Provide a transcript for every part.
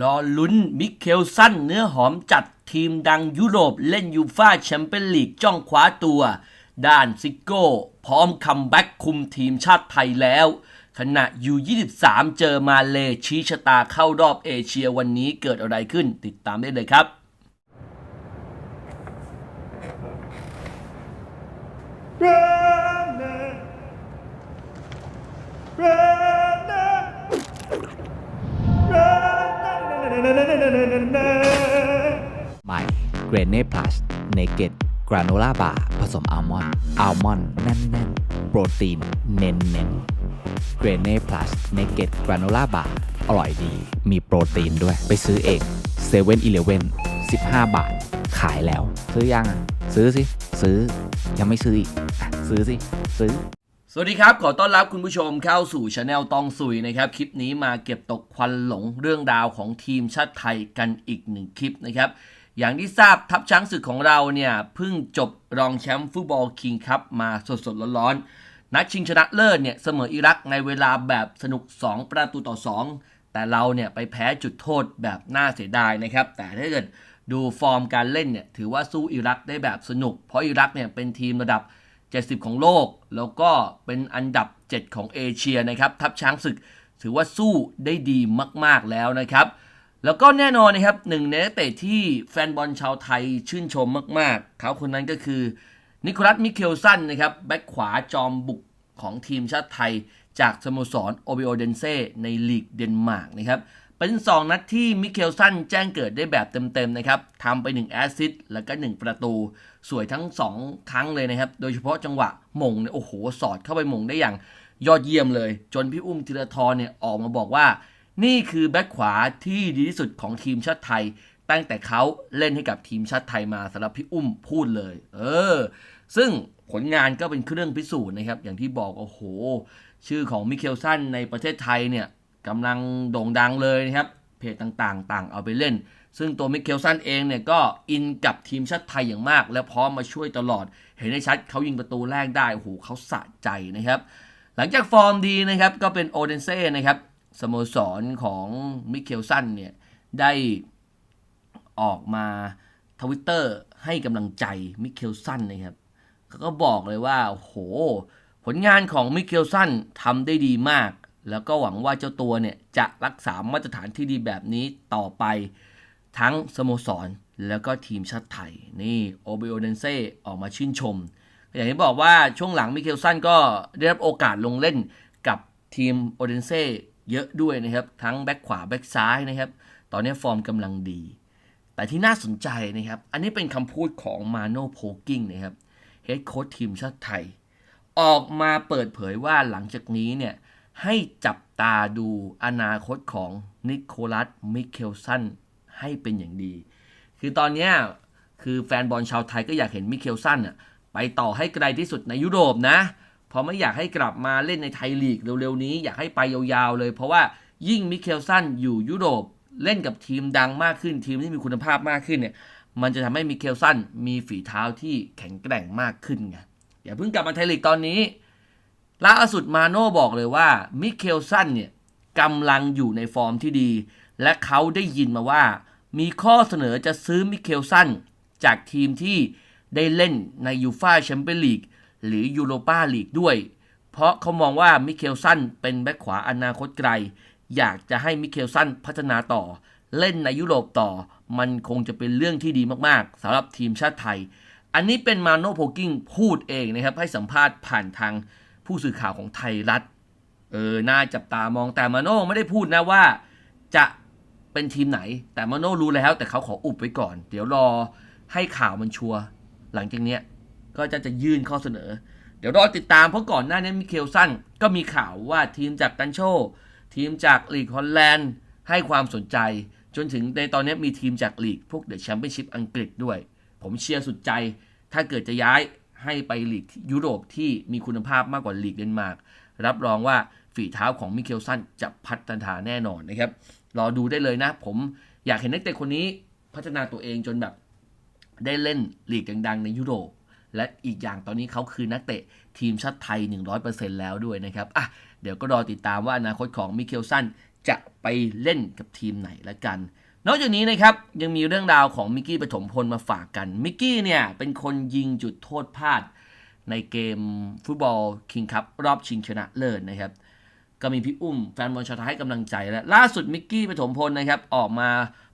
รอลุ้นมิเคลสันเนื้อหอมจัดทีมดังยุโรปเล่นยูฟ่าแชมเปี้ยนลีกจ้องคว้าตัว ด้านซิโก้ พร้อมคัมแบ็กคุมทีมชาติไทยแล้ว ขณะยู23 เจอมาเลชี้ชะตาเข้ารอบเอเชียวันนี้เกิดอะไรขึ้นติดตามได้เลยครับเร เน่พลัสเนเกตกราโนล่าบาร์ผสมอัลมอนด์อัลมอนด์แน่นๆ โปรตีนเน้นเน้นเกรเน่พลัสเนเกตกราโนล่าบาร์อร่อยดี มีโปรตีนด้วย ไปซื้อเองเซเว่นอีเลเว่น15 บาท ขายแล้ว ซื้อยังซื้อสิ ซื้อ ยังไม่ซื้ออีกอะซื้อสิ ซื้อ สวัสดีครับ ขอต้อนรับคุณผู้ชมเข้าสู่ช anel ตองสุยนะครับ คลิปนี้มาเก็บตกควันหลงเรื่องราวของทีมชาติไทยกันอีกหนึ่งคลิปนะครับ อย่างที่ทราบทัพช้างศึกของเราเนี่ยเพิ่งจบรองแชมป์ฟุตบอลคิงคัพมาสดๆร้อนๆนัดชิงชนะเลิศเนี่ยเสมออิรักในเวลาแบบสนุก 2 ประตูต่อ 2 แต่เราเนี่ยไปแพ้จุดโทษแบบน่าเสียดายนะครับ แต่ถ้าเกิดดูฟอร์มการเล่นเนี่ยถือว่าสู้อิรักได้แบบสนุก เพราะอิรักเนี่ยเป็นทีมระดับ 70 ของโลก แล้วก็เป็นอันดับ 7 ของเอเชียนะครับ ทัพช้างศึกถือว่าสู้ได้ดีมาก ๆ แล้วนะครับ แล้วก็แน่นอนนะครับหนึ่งในนักเตะที่แฟนบอลชาวไทยชื่นชมมาก ๆ เขาคนนั้นก็คือ นิโคลัสมิเคลสันนะครับ แบ็คขวาจอมบุกของทีมชาติไทย จากสโมสรโอเบโอเดนเซในลีกเดนมาร์กนะครับ เป็น 2 นัดที่มิเคลสันแจ้งเกิดได้แบบเต็มๆนะครับทำไป 1 แอสซิสต์แล้วก็ 1 ประตู สวยทั้ง 2 ครั้งเลยนะครับ โดยเฉพาะจังหวะมงเนี่ยโอ้โห สอดเข้าไปมงได้อย่างยอดเยี่ยมเลย จนพี่อุ้มธีรทรเนี่ยออกมาบอกว่า นี่คือแบ็คขวาที่ดีที่สุดของทีมชาติไทย ตั้งแต่เขาเล่นให้กับทีมชาติไทยมาสำหรับพี่อุ้มพูดเลย เออ ซึ่งผลงานก็เป็นเครื่องพิสูจน์นะครับอย่างที่บอกโอ้โห ชื่อของมิเคลสันในประเทศไทยเนี่ย กำลังโด่งดังเลยนะครับ เพจต่างๆ ต่างเอาไปเล่น ซึ่งตัวมิเคลสันเองเนี่ยก็อินกับทีมชาติไทยอย่างมาก และพร้อมมาช่วยตลอด เห็นได้ชัดเขายิงประตูแรกได้โอ้โหเขาสะใจนะครับ หลังจากฟอร์มดีนะครับก็เป็นโอเดนเซ่นะครับสโมสรของมิเคลสันเนี่ยได้ออกมาทวิตเตอร์ให้กำลังใจมิเคลสันนะครับเขาก็บอกเลยว่าโอ้โหผลงานของมิเคลสันทำได้ดีมาก แล้วก็หวังว่าเจ้าตัวเนี่ยจะรักษามาตรฐานที่ดีแบบนี้ต่อไป ทั้งสโมสร แล้วก็ทีมชาติไทย นี่โอเบโอเดนเซ่ออกมาชื่นชม อย่างที่บอกว่าช่วงหลังมิเคลสันก็ได้รับโอกาสลงเล่นกับทีมโอเดนเซ่เยอะด้วยนะครับ ทั้งแบ็คขวาแบ็คซ้ายนะครับ ตอนนี้ฟอร์มกำลังดี แต่ที่น่าสนใจนะครับ อันนี้เป็นคำพูดของมาโนโพกิ้งนะครับเฮดโค้ชทีมชาติไทย ออกมาเปิดเผยว่าหลังจากนี้เนี่ย ให้จับตาดูอนาคตของนิโคลัส มิเคลสันให้เป็นอย่างดี คือตอนนี้คือแฟนบอลชาวไทยก็อยากเห็นมิเคลสันน่ะไปต่อให้ไกลที่สุดในยุโรปนะเพราะไม่อยากให้กลับมาเล่นในไทยลีกเร็วๆนี้ อยากให้ไปยาวๆเลย เพราะว่ายิ่งมิเคลสันอยู่ยุโรปเล่นกับทีมดังมากขึ้นทีมที่มีคุณภาพมากขึ้นเนี่ยมันจะทำให้มิเคลสันมีฝีเท้าที่แข็งแกร่งมากขึ้นไงอย่าเพิ่งกลับมาไทยลีกตอนนี้ ล่าสุดมาโน่บอกเลยว่ามิเคลสันเนี่ยกำลังอยู่ในฟอร์มที่ดี และเขาได้ยินมาว่า มีข้อเสนอจะซื้อมิเคลสันจากทีมที่ได้เล่นในยูฟาแชมเปี้ยนลีกหรือยูโรปาลีกด้วย เพราะเขามองว่ามิเคลสันเป็นแบ็คขวาอนาคตไกล อยากจะให้มิเคลสันพัฒนาต่อ เล่นในยุโรปต่อ มันคงจะเป็นเรื่องที่ดีมากๆสำหรับทีมชาติไทย อันนี้เป็นมาโนโพกิ้งพูดเองนะครับ ให้สัมภาษณ์ผ่านทาง ผู้สื่อข่าวของไทยรัฐ เออ น่าจับตามองแต่มาโน่ไม่ได้พูดนะว่าจะเป็นทีมไหน แต่มาโน่รู้แล้ว แต่เขาขออุบไว้ก่อน เดี๋ยวรอให้ข่าวมันชัวร์หลังจากเนี้ยก็จะจะยื่นข้อเสนอ เดี๋ยวรอติดตามเพราะก่อนหน้านี้มิเคลสันก็มีข่าวว่าทีมจากกันโช ทีมจากลีกฮอลแลนด์ให้ความสนใจ จนถึงในตอนนี้มีทีมจากลีกพวกเดอะแชมเปี้ยนชิพอังกฤษด้วย ผมเชียร์สุดใจ ถ้าเกิดจะย้าย ให้ไปลีกยุโรปที่มีคุณภาพมากกว่าลีกเดนมาร์กรับรองว่าฝีเท้าของมิเคลสันจะพัฒนาแน่นอนนะครับ รอดูได้เลยนะ ผมอยากเห็นนักเตะคนนี้พัฒนาตัวเองจนแบบได้เล่นลีกดังๆ ในยุโรป และอีกอย่างตอนนี้เขาคือนักเตะทีมชาติไทย 100%แล้วด้วยนะครับอะเดี๋ยวก็รอติดตามว่าอนาคตของมิเคลสันจะไปเล่นกับทีมไหนละกัน นอกจากนี้นะครับยังมีเรื่องราวของมิกกี้ปฐมพลมาฝากกัน มิกกี้เนี่ยเป็นคนยิงจุดโทษพลาดในเกมฟุตบอลคิงคัพรอบชิงชนะเลิศนะครับ ก็มีพี่อุ้มแฟนบอลชาวไทยให้กำลังใจและล่าสุดมิกกี้ปฐมพลนะครับออกมา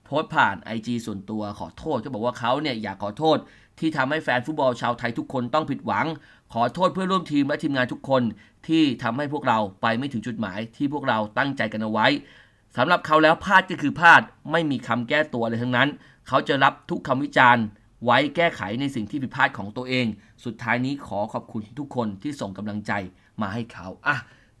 โพสต์ผ่าน IG ส่วนตัวขอโทษก็บอกว่าเขาเนี่ยอยากขอโทษที่ทำให้แฟนฟุตบอลชาวไทยทุกคนต้องผิดหวัง ขอโทษเพื่อร่วมทีมและทีมงานทุกคนที่ทำให้พวกเราไปไม่ถึงจุดหมายที่พวกเราตั้งใจกันเอาไว้ สำหรับเขาแล้วพลาดก็คือพลาดไม่มีคำแก้ตัวเลยทั้งนั้น เขาจะรับทุกคำวิจารณ์ไว้แก้ไขในสิ่งที่ผิดพลาดของตัวเอง สุดท้ายนี้ขอขอบคุณทุกคนที่ส่งกำลังใจมาให้เขาอะ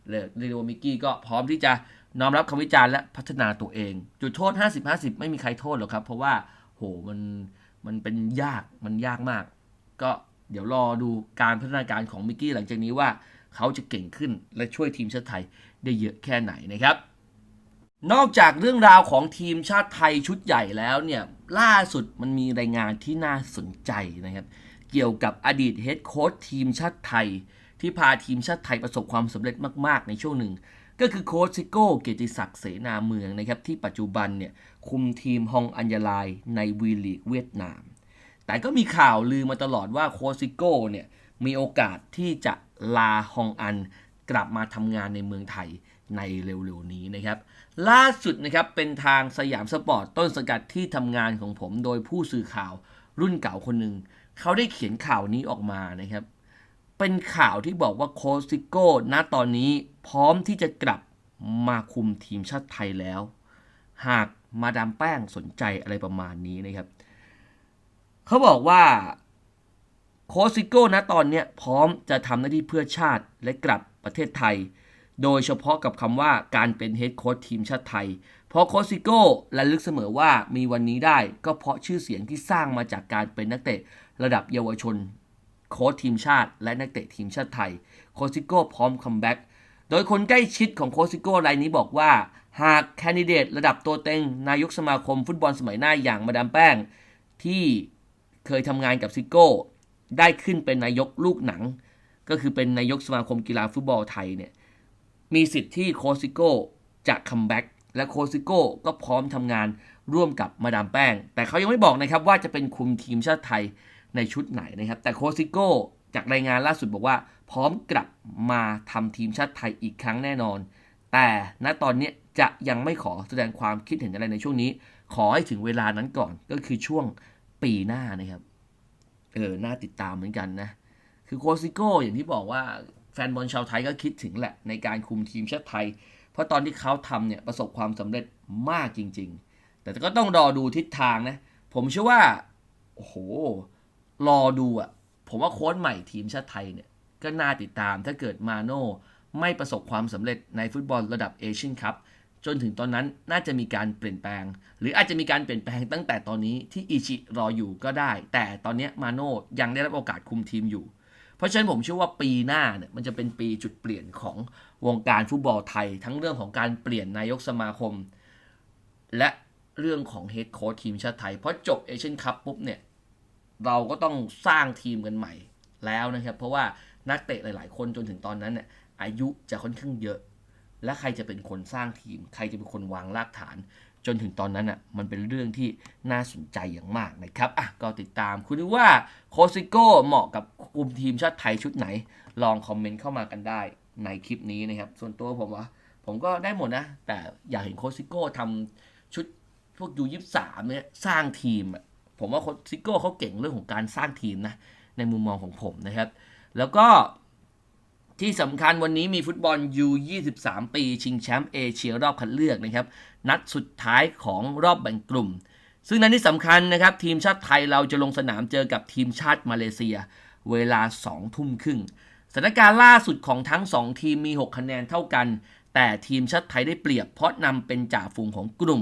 เรียกเรียกว่ามิกกี้ก็พร้อมที่จะน้อมรับคำวิจารณ์และพัฒนาตัวเอง จุดโทษ 50-50 ไม่มีใครโทษหรอกครับ เพราะว่าโหมันมันเป็นยากมันยากมาก ก็เดี๋ยวรอดูการพัฒนาการของมิกกี้หลังจากนี้ว่าเขาจะเก่งขึ้นและช่วยทีมชาติไทยได้เยอะแค่ไหนนะครับ นอกจากเรื่องราวของทีมชาติไทยชุดใหญ่แล้วเนี่ยล่าสุดมันมีรายงานที่น่าสนใจนะครับ เกี่ยวกับอดีตเฮดโค้ชทีมชาติไทย ที่พาทีมชาติไทยประสบความสำเร็จมาก ๆ ในช่วงหนึ่ง ก็คือโค้ชซิโก้เกียรติศักดิ์เสนาเมืองนะครับ ที่ปัจจุบันเนี่ยคุมทีมฮองอัญญาลายในวีลีกเวียดนาม แต่ก็มีข่าวลือมาตลอดว่าโค้ชซิโก้เนี่ยมีโอกาสที่จะลาฮองอัน กลับมาทำงานในเมืองไทยในเร็วๆนี้นะครับ ล่าสุดนะครับเป็นทางสยามสปอร์ตต้นสกัดที่ทำงานของผมโดยผู้สื่อข่าวรุ่นเก่าคนหนึ่งเขาได้เขียนข่าวนี้ออกมานะครับ เป็นข่าวที่บอกว่าโคชซิโก้ณตอนนี้พร้อมที่จะกลับมาคุมทีมชาติไทยแล้ว หากมาดามแป้งสนใจอะไรประมาณนี้นะครับ เขาบอกว่าโคชซิโก้ณตอนเนี้ยพร้อมจะทำหน้าที่เพื่อชาติและกลับ ประเทศไทย โดยเฉพาะกับคำว่าการเป็นเฮดโค้ชทีมชาติไทย เพราะโคซิโก้ระลึกเสมอว่ามีวันนี้ได้ก็เพราะชื่อเสียงที่สร้างมาจากการเป็นนักเตะระดับเยาวชน โค้ชทีมชาติ และนักเตะทีมชาติไทย โคซิโก้พร้อมคัมแบ็กโดยคนใกล้ชิดของโคซิโก้รายนี้บอกว่า หากแคนดิเดตระดับตัวเต็ง นายกสมาคมฟุตบอลสมัยหน้าอย่างมาดามแป้ง ที่เคยทำงานกับซิโก้ ได้ขึ้นเป็นนายกลูกหนัง ก็คือเป็นนายกสมาคมกีฬาฟุตบอลไทยเนี่ยมีสิทธิ์ที่โคซิโก้จะคัมแบ็กและโคซิโก้ก็พร้อมทำงานร่วมกับมาดามแป้ง แต่เขายังไม่บอกนะครับว่าจะเป็นคุมทีมชาติไทยในชุดไหนนะครับ แต่โคซิโก้จากรายงานล่าสุดบอกว่า พร้อมกลับมาทำทีมชาติไทยอีกครั้งแน่นอน แต่ณตอนนี้จะยังไม่ขอแสดงความคิดเห็นอะไรในช่วงนี้ ขอให้ถึงเวลานั้นก่อนก็คือช่วงปีหน้านะครับ เออ น่าติดตามเหมือนกันนะ คือโคซิโก้อย่างที่บอกว่าแฟนบอลชาวไทยก็คิดถึงแหละ ในการคุมทีมชาติไทย เพราะตอนที่เขาทำเนี่ยประสบความสำเร็จมากจริง ๆ แต่ก็ต้องรอดูทิศทางนะ ผมเชื่อว่า โอ้โห รอดูอะผมว่าโค้ชใหม่ทีมชาติไทยเนี่ย ก็น่าติดตามถ้าเกิดมาโน่ไม่ประสบความสำเร็จในฟุตบอลระดับเอเชียนคัพจนถึงตอนนั้นน่าจะมีการเปลี่ยนแปลง หรืออาจจะมีการเปลี่ยนแปลงตั้งแต่ตอนนี้ที่อิชิรออยู่ก็ได้ แต่ตอนนี้มาโน่ยังได้รับโอกาสคุมทีมอยู่ ราะฉะนั้นผมเชื่อว่าปีหน้าเนี่ยมันจะเป็นปีจุดเปลี่ยนของวงการฟุตบอลไทย ทั้งเรื่องของการเปลี่ยนนายกสมาคม และเรื่องของเฮดโค้ชทีมชาติไทย เพราะจบเอเชียนคัพปุ๊บเนี่ยเราก็ต้องสร้างทีมกันใหม่แล้วนะครับ เพราะว่านักเตะหลาย ๆ คนจนถึงตอนนั้นเนี่ยอายุจะค่อนข้างเยอะ และใครจะเป็นคนสร้างทีม ใครจะเป็นคนวางรากฐาน จนถึงตอนนั้นอะมันเป็นเรื่องที่น่าสนใจอย่างมากนะครับอะก็ติดตามคุณว่าโคซิโก้เหมาะกับกลุ่มทีมชาติไทยชุดไหน ลองคอมเมนต์เข้ามากันได้ในคลิปนี้นะครับ ส่วนตัวผมว่าผมก็ได้หมดนะ แต่อยากเห็นโคซิโก้ทำชุดพวกยูยี่สามเนี่ยสร้างทีมอะผมว่าโคซิโก้เขาเก่งเรื่องของการสร้างทีมนะในมุมมองของผมนะครับ แล้วก็ ที่สำคัญวันนี้มีฟุตบอล U23 ปีชิงแชมป์เอเชียรอบคัดเลือกนะครับ นัดสุดท้ายของรอบแบ่งกลุ่ม ซึ่งนัดที่สำคัญนะครับ ทีมชาติไทยเราจะลงสนามเจอกับทีมชาติมาเลเซีย เวลา 2 ทุ่มครึ่งสถานการณ์ล่าสุดของทั้ง 2 ทีมมี 6 คะแนนเท่ากัน แต่ทีมชาติไทยได้เปรียบเพราะนำเป็นจ่าฝูงของกลุ่ม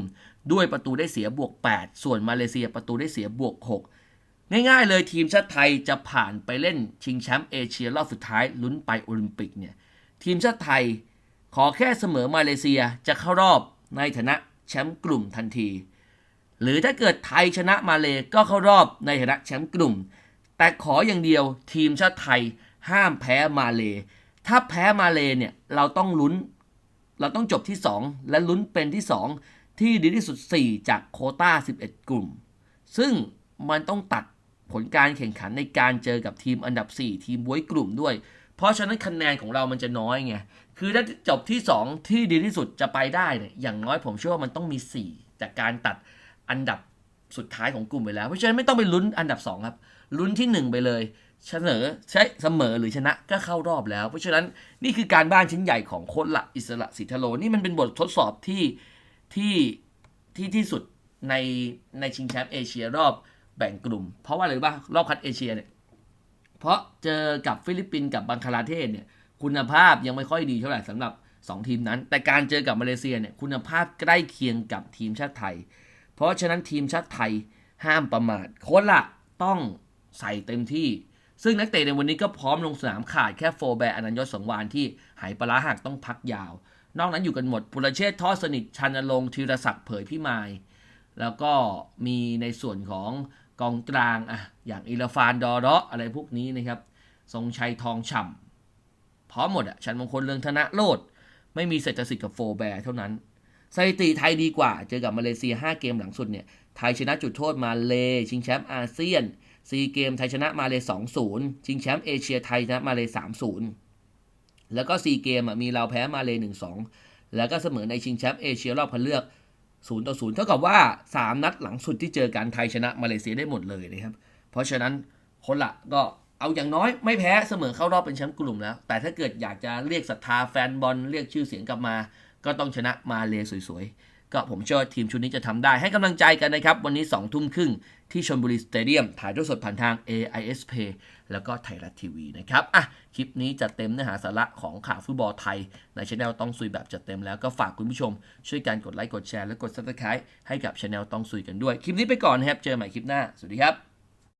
ด้วยประตูได้เสียบวก 8 ส่วนมาเลเซียประตูได้เสียบวก 6 ง่ายๆเลยทีมชาติไทยจะผ่านไปเล่นชิงแชมป์เอเชียรอบสุดท้ายลุ้นไปโอลิมปิกเนี่ยทีมชาติไทยขอแค่เสมอมาเลเซียจะเข้ารอบในฐานะแชมป์กลุ่มทันที หรือถ้าเกิดไทยชนะมาเลก็เข้ารอบในฐานะแชมป์กลุ่ม แต่ขออย่างเดียวทีมชาติไทยห้ามแพ้มาเล ถ้าแพ้มาเลเนี่ยเราต้องลุ้น เราต้องจบที่ 2 และลุ้นเป็นที่ 2 ที่ดีที่สุด 4 จากโคต้า 11 กลุ่ม ซึ่งมันต้องตัด ผลการแข่งขันในการเจอกับทีมอันดับ 4 ทีมบวยกลุ่มด้วย เพราะฉะนั้นคะแนนของเรามันจะน้อยไง คือถ้าจบที่ 2 ที่ดีที่สุดจะไปได้เนี่ยอย่างน้อยผมเชื่อว่ามันต้องมี 4 จากการตัดอันดับสุดท้ายของกลุ่มไปแล้ว เพราะฉะนั้นไม่ต้องไปลุ้นอันดับ 2 ครับ ลุ้นที่ 1 ไปเลยเสนอใช้เสมอหรือชนะก็เข้ารอบแล้ว เพราะฉะนั้นนี่คือการบ้านชิ้นใหญ่ของโค้ชละอิสระสิทธโลนี่มันเป็นบททดสอบที่ที่ที่ที่สุดในในชิงแชมป์เอเชียรอบ แบ่งกลุ่ม เพราะว่าอะไรรู้ป่ะรอบคัดเอเชียเนี่ยเพราะเจอกับฟิลิปปินส์กับบังคลาเทศเนี่ยคุณภาพยังไม่ค่อยดีเท่าไหร่สำหรับ 2 ทีมนั้น แต่การเจอกับมาเลเซียเนี่ยคุณภาพใกล้เคียงกับทีมชาติไทย เพราะฉะนั้นทีมชาติไทยห้ามประมาทโค้ชละต้องใส่เต็มที่ ซึ่งนักเตะในวันนี้ก็พร้อมลงสนามขาดแค่โฟแบร์อนันยศสงวานที่หายปลาร้าหักต้องพักยาว นอกนั้นอยู่กันหมดปุรเชษทอดสนิทชันลงธีรศักดิ์เผยพิมาย แล้วก็มีในส่วนของ กองกลางอะอย่างอิลฟานดอราะอะไรพวกนี้นะครับ ทรงชัยทองฉ่ำพร้อมหมดอะชันมงคลเรืองธนะโลด ไม่มีเศรษฐสิทธิ์กับโฟแบร์เท่านั้นสถิติไทยดีกว่า เจอกับมาเลเซีย 5 เกมหลังสุดเนี่ย ไทยชนะจุดโทษมาเล ชิงแชมป์อาเซียน 4 เกมไทยชนะมาเล 2-0 ชิงแชมป์เอเชียไทยชนะมาเล 3-0 แล้วก็ 4 เกมมีเราแพ้มาเล 1-2 แล้วก็เสมอในชิงแชมป์เอเชียรอบคัดเลือก 0ต่อ0เท่ากับว่า 3 นัดหลังสุดที่เจอกันไทยชนะมาเลเซียได้หมดเลยนะครับ เพราะฉะนั้นคนละก็เอาอย่างน้อยไม่แพ้เสมอเข้ารอบเป็นแชมป์กลุ่มแล้ว แต่ถ้าเกิดอยากจะเรียกศรัทธาแฟนบอลเรียกชื่อเสียงกลับมา ก็ต้องชนะมาเลสวยๆ ก็ผมเชื่อว่าทีมชุดนี้จะทำได้ให้กำลังใจกันนะครับ วันนี้2ทุ่มครึ่งที่ชนบุรีสเตเดียม ถ่ายทอดสดผ่านทาง AIS Pay แล้วก็ไทยรัฐทีวีนะครับ อะ คลิปนี้จะเต็มเนื้อหาสาระของข่าวฟุตบอลไทย ในช anel ต้องซุยแบบจัดเต็มแล้วก็ฝากคุณผู้ชม ช่วยกันกดไลค์กดแชร์และกด subscribe ให้กับช anel ต้องซุยกันด้วย คลิปนี้ไปก่อนนะครับ เจอใหม่คลิปหน้า สวัสดีครับ